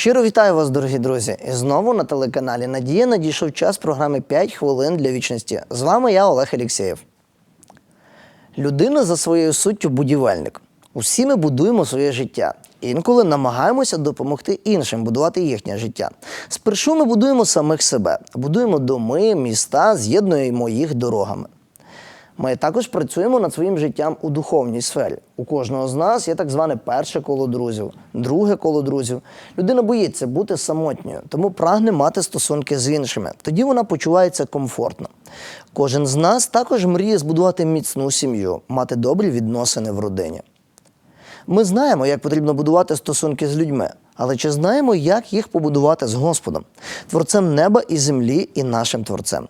Щиро вітаю вас, дорогі друзі! І знову на телеканалі Надія надійшов час програми «5 хвилин для вічності. З вами я, Олег Алєксєєв. Людина за своєю суттю будівельник. Усі ми будуємо своє життя. Інколи намагаємося допомогти іншим будувати їхнє життя. Спершу ми будуємо самих себе, будуємо доми, міста, з'єднуємо їх дорогами. Ми також працюємо над своїм життям у духовній сфері. У кожного з нас є так зване перше коло друзів, друге коло друзів. Людина боїться бути самотньою, тому прагне мати стосунки з іншими. Тоді вона почувається комфортно. Кожен з нас також мріє збудувати міцну сім'ю, мати добрі відносини в родині. Ми знаємо, як потрібно будувати стосунки з людьми, але чи знаємо, як їх побудувати з Господом, творцем неба і землі і нашим творцем?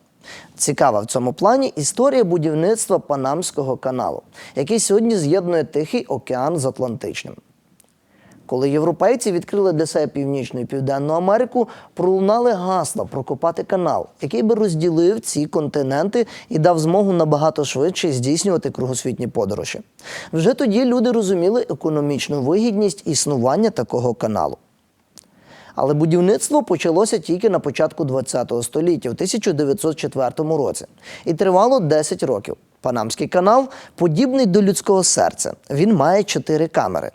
Цікава в цьому плані історія будівництва Панамського каналу, який сьогодні з'єднує Тихий океан з Атлантичним. Коли європейці відкрили для себе Північну і Південну Америку, пролунали гасла прокопати канал, який би розділив ці континенти і дав змогу набагато швидше здійснювати кругосвітні подорожі. Вже тоді люди розуміли економічну вигідність існування такого каналу. Але будівництво почалося тільки на початку ХХ століття, в 1904 році, і тривало 10 років. Панамський канал подібний до людського серця. Він має чотири камери.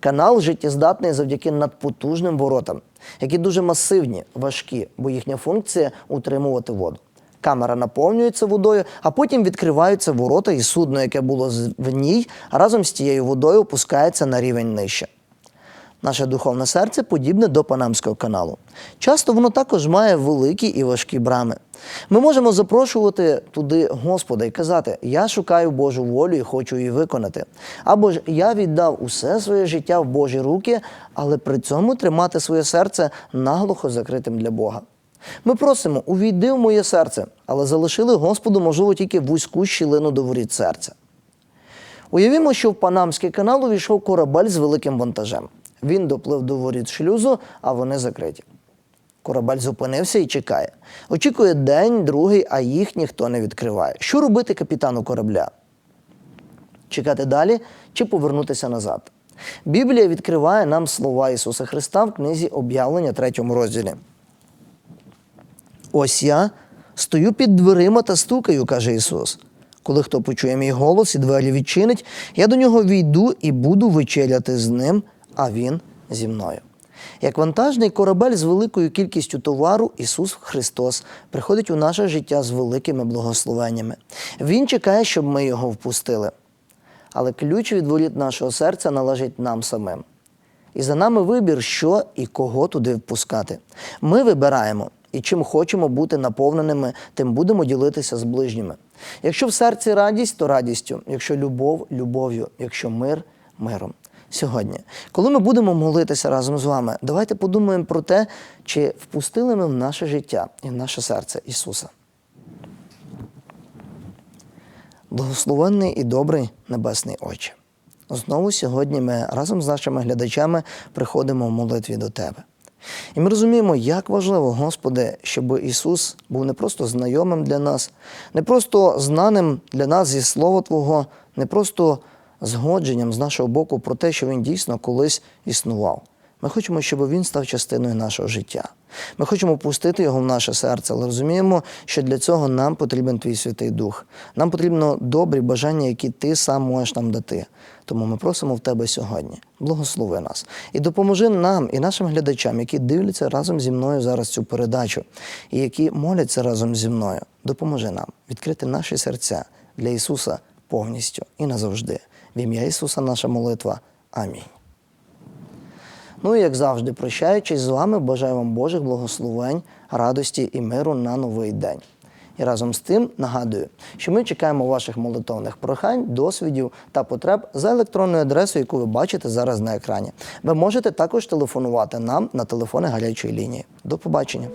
Канал життєздатний завдяки надпотужним воротам, які дуже масивні, важкі, бо їхня функція утримувати воду. Камера наповнюється водою, а потім відкриваються ворота, і судно, яке було в ній, разом з тією водою опускається на рівень нижче. Наше духовне серце подібне до Панамського каналу. Часто воно також має великі і важкі брами. Ми можемо запрошувати туди Господа і казати: Я шукаю Божу волю і хочу її виконати. Або ж я віддав усе своє життя в Божі руки, але при цьому тримати своє серце наглухо закритим для Бога. Ми просимо, увійди в моє серце, але залишили Господу, можливо, тільки вузьку щілину до воріт серця. Уявімо, що в Панамський канал увійшов корабель з великим вантажем. Він доплив до воріт шлюзу, а вони закриті. Корабель зупинився і чекає. Очікує день, другий, а їх ніхто не відкриває. Що робити капітану корабля? Чекати далі чи повернутися назад? Біблія відкриває нам слова Ісуса Христа в книзі об'явлення, третьому розділі. Ось я стою під дверима та стукаю, каже Ісус. Коли хто почує мій голос і двері відчинить, я до нього війду і буду вечеряти з ним, а він зі мною. Як вантажний корабель з великою кількістю товару, Ісус Христос приходить у наше життя з великими благословеннями. Він чекає, щоб ми його впустили. Але ключ від воріт нашого серця належить нам самим. І за нами вибір, що і кого туди впускати. Ми вибираємо, і чим хочемо бути наповненими, тим будемо ділитися з ближніми. Якщо в серці радість, то радістю, якщо любов любов'ю, якщо мир миром. Сьогодні, коли ми будемо молитися разом з вами, давайте подумаємо про те, чи впустили ми в наше життя і в наше серце Ісуса. Благословенний і добрий Небесний Отче. Знову сьогодні ми разом з нашими глядачами приходимо в молитві до Тебе. І ми розуміємо, як важливо, Господи, щоб Ісус був не просто знайомим для нас, не просто знаним для нас зі Слова Твого, не просто згодженням з нашого боку про те, що Він дійсно колись існував. Ми хочемо, щоб він став частиною нашого життя. Ми хочемо пустити його в наше серце, але розуміємо, що для цього нам потрібен твій Святий Дух. Нам потрібно добрі бажання, які ти сам можеш нам дати. Тому ми просимо в тебе сьогодні. Благослови нас і допоможи нам і нашим глядачам, які дивляться разом зі мною зараз цю передачу, і які моляться разом зі мною. Допоможи нам відкрити наші серця для Ісуса повністю і назавжди. В ім'я Ісуса наша молитва. Амінь. Ну і як завжди, прощаючись з вами, бажаю вам Божих благословень, радості і миру на новий день. І разом з тим нагадую, що ми чекаємо ваших молитовних прохань, досвідів та потреб за електронною адресою, яку ви бачите зараз на екрані. Ви можете також телефонувати нам на телефони гарячої лінії. До побачення.